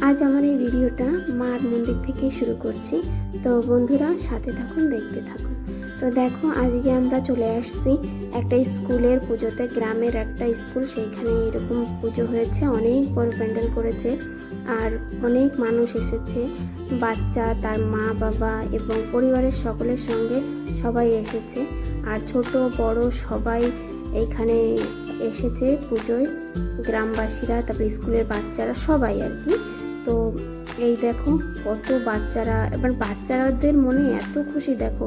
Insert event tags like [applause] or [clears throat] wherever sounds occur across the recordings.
আজ আমার এই ভিডিওটা মার মন্দির থেকেই শুরু করছি। তো বন্ধুরা, সাথে থাকুন, দেখতে থাকুন। তো দেখো, আজকে আমরা চলে আসছি একটা স্কুলের পুজোতে। গ্রামের একটা স্কুল, সেইখানে এরকম পুজো হয়েছে। অনেক বড় প্যান্ডেল করেছে আর অনেক মানুষ এসেছে। বাচ্চা, তার মা, বাবা এবং পরিবারের সকলের সঙ্গে সবাই এসেছে। আর ছোট, বড় সবাই এইখানে এসেছে পুজোয়। গ্রামবাসীরা, তারপরে স্কুলের বাচ্চারা, সবাই আর কি। তো এই দেখো কত বাচ্চারা, এবার বাচ্চাদের মনে এত খুশি, দেখো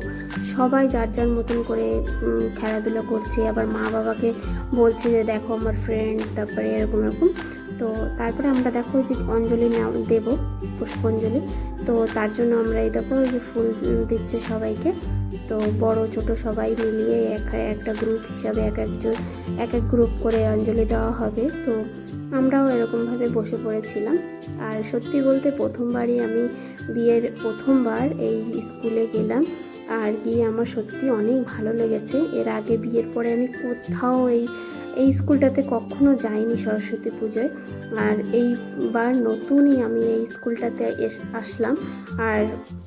সবাই যার যার মতন করে খেলাধুলা করছে, আবার মা বাবাকে বলছে যে দেখো আমার ফ্রেন্ড তারপরে এরকম এরকম। তো তারপরে আমরা দেখো যে অঞ্জলি দেব পুষ্পাঞ্জলি। তো তার জন্য আমরা এই দেখো যে ফুল দিচ্ছে সবাইকে। তো বড়, ছোট সবাই মিলিয়ে এক একটা গ্রুপ হিসাবে এক একজন, এক এক গ্রুপ করে অঞ্জলি দেওয়া হবে। তো আমরাও এরকমভাবে বসে পড়েছিলাম। আর সত্যি বলতে প্রথমবারই আমি বিয়ের প্রথমবার এই স্কুলে গেলাম। আর গিয়ে আমার সত্যি অনেক ভালো লেগেছে। এর আগে বিয়ের পরে আমি কোথাও এই এই স্কুলটাতে কখনো যাইনি সরস্বতী পুজোয়। আর এইবার নতুনই আমি এই স্কুলটাতে আসলাম। আর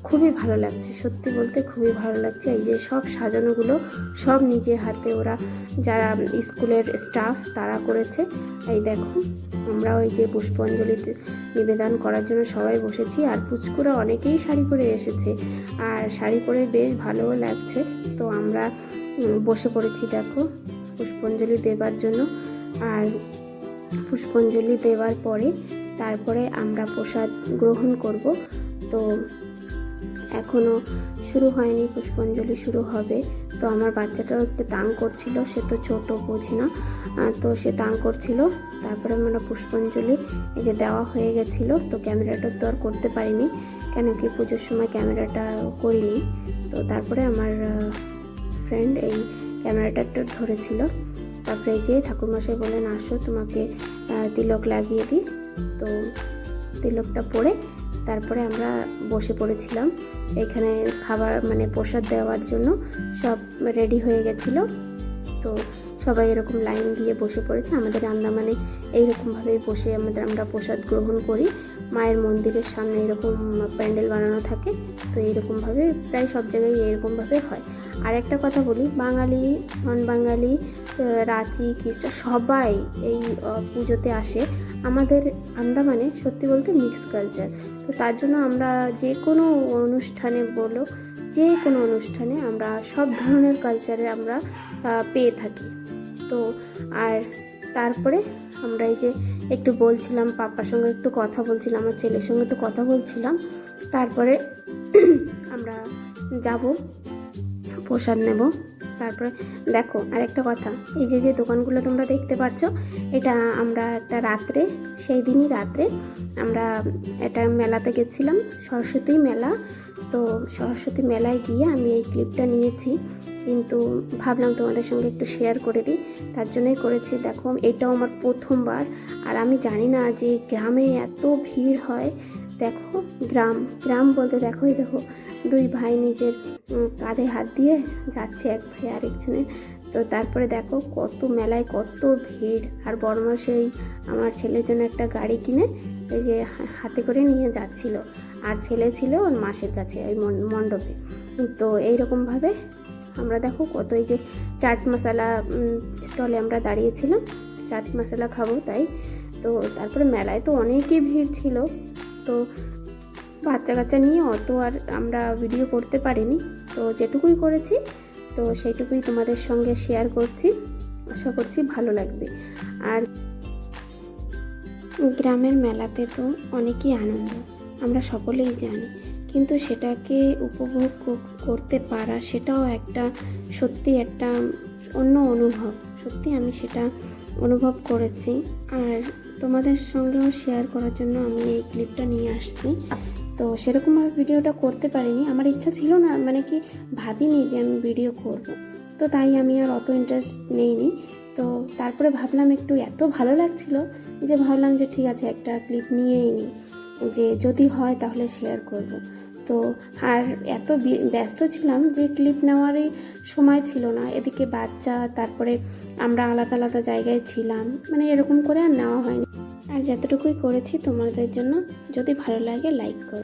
খুবই ভালো লাগছে, সত্যি বলতে খুবই ভালো লাগছে। এই যে সব সাজানোগুলো সব নিজে হাতে ওরা, যারা স্কুলের স্টাফ তারা করেছে। এই দেখো আমরা ওই যে পুষ্পাঞ্জলিতে নিবেদন করার জন্য সবাই বসেছি। আর পুচকুরা অনেকেই শাড়ি পরে এসেছে। আর শাড়ি পরে বেশ ভালোও লাগছে। তো আমরা বসে পড়েছি, দেখো। পুষ্পাঞ্জলি দেবার জন্য। আর পুষ্পাঞ্জলি দেওয়ার পরে তারপরে আমরা প্রসাদ গ্রহণ করব। তো এখনও শুরু হয়নি, পুষ্পাঞ্জলি শুরু হবে। তো আমার বাচ্চাটাও একটু তাং করছিল, সে তো ছোট, বোঝে না। তো সে তাং করছিল। তারপরে আমরা পুষ্পাঞ্জলি এই যে দেওয়া হয়ে গেছিল, তো ক্যামেরাটা তো আর করতে পারিনি, কেন কি পুজোর সময় ক্যামেরাটা করিনি। তো তারপরে আমার ফ্রেন্ড এই ক্যামেরাটা একটু ধরেছিল। তারপরে যে ঠাকুরমশাই বললেন, আসো, তোমাকে তিলক লাগিয়ে দিই। তো তিলকটা পরে তারপরে আমরা বসে পড়েছিলাম। এখানে খাবার মানে প্রসাদ দেওয়ার জন্য সব রেডি হয়ে গেছিল। তো সবাই এরকম লাইন দিয়ে বসে পড়েছে। আমাদের আন্দামানে এইরকমভাবেই বসে আমাদের আমরা প্রসাদ গ্রহণ করি। মায়ের মন্দিরের সামনে এরকম প্যান্ডেল বানানো থাকে। তো এইরকমভাবে প্রায় সব জায়গায় এরকমভাবে হয়। আর একটা কথা বলি, বাঙালি নন বাঙালি রাঁচি খ্রিস্টান সবাই এই পুজোতে আসে। আমাদের আন্দামানে সত্যি বলতে মিক্স কালচার। তো তার জন্য আমরা যে কোনো অনুষ্ঠানে বলো যে কোনো অনুষ্ঠানে আমরা সব ধরনের কালচারে আমরা পেয়ে থাকি। তো আর তারপরে আমরা এই যে একটু বলছিলাম, পাপার সঙ্গে একটু কথা বলছিলাম, আমার ছেলের সঙ্গে একটু কথা বলছিলাম। তারপরে [clears throat] আমরা যাব, প্রসাদ নেব। তারপরে দেখো, আরেকটা কথা, এই যে যে দোকানগুলো তোমরা দেখতে পাচ্ছ এটা আমরা একটা রাত্রে, সেই দিনই রাত্রে আমরা একটা মেলাতে গেছিলাম, সরস্বতী মেলা। তো সরস্বতী মেলায় গিয়ে আমি এই ক্লিপটা নিয়েছি। কিন্তু ভাবলাম তোমাদের সঙ্গে একটু শেয়ার করে দিই। তার জন্যই করেছি। দেখো, এটাও আমার প্রথমবার। আর আমি জানি না যে গ্রামে এত ভিড় হয় দেখো, গ্রাম গ্রাম বলতে দেখো দেখো, দুই ভাই নিজের কাঁধে হাত দিয়ে যাচ্ছে এক ভাই আরেকজনের। তো তারপরে দেখো কত মেলায় কত ভিড়। আর বড়মা সেই আমার ছেলের জন্য একটা গাড়ি কিনে এই যে হাতে করে নিয়ে যাচ্ছিল। আর ছেলে ছিল ওর মাসের কাছে ওই মণ্ডপে। তো এইরকমভাবে আমরা দেখো কত এই যে চাট মশলা স্টলে আমরা দাঁড়িয়েছিলাম। চাট মশলা খাব তাই। তো তারপরে মেলায় তো অনেকই ভিড় ছিল। তো বাচ্চা কাচ্চা নিয়ে অত আর আমরা ভিডিও করতে পারিনি। তো যেটুকুই করেছি, তো সেইটুকুই তোমাদের সঙ্গে শেয়ার করছি। আশা করছি ভালো লাগবে। আর গ্রামের মেলাতে তো অনেকই আনন্দ, আমরা সকলেই জানি। কিন্তু সেটাকে উপভোগ করতে পারা সেটাও একটা সত্যি একটা অন্য অনুভব। সত্যি আমি সেটা অনুভব করেছি। আর তোমাদের সঙ্গেও শেয়ার করার জন্য আমি এই ক্লিপটা নিয়ে আসছি। তো সেরকমভাবে ভিডিওটা করতে পারিনি। আমার ইচ্ছা ছিল না মানে কি ভাবিনি যে আমি ভিডিও করব। তো তাই আমি আর অত ইন্টারেস্ট নেইনি। তো তারপরে ভাবলাম একটু এত ভালো লাগছিল যে ভাবলাম যে ঠিক আছে একটা ক্লিপ নিয়েই নিই যে যদি হয় তাহলে শেয়ার করব। তো আর এত ব্যস্ত ছিলাম যে ক্লিপ নেওয়ারই সময় ছিল না। এদিকে বাচ্চা, তারপরে আমরা আলাদা আলাদা জায়গায় ছিলাম। মানে এরকম করে আর নেওয়া হয়নি। আর যতটুকুই করেছি তোমাদের জন্য, যদি ভালো লাগে লাইক করো।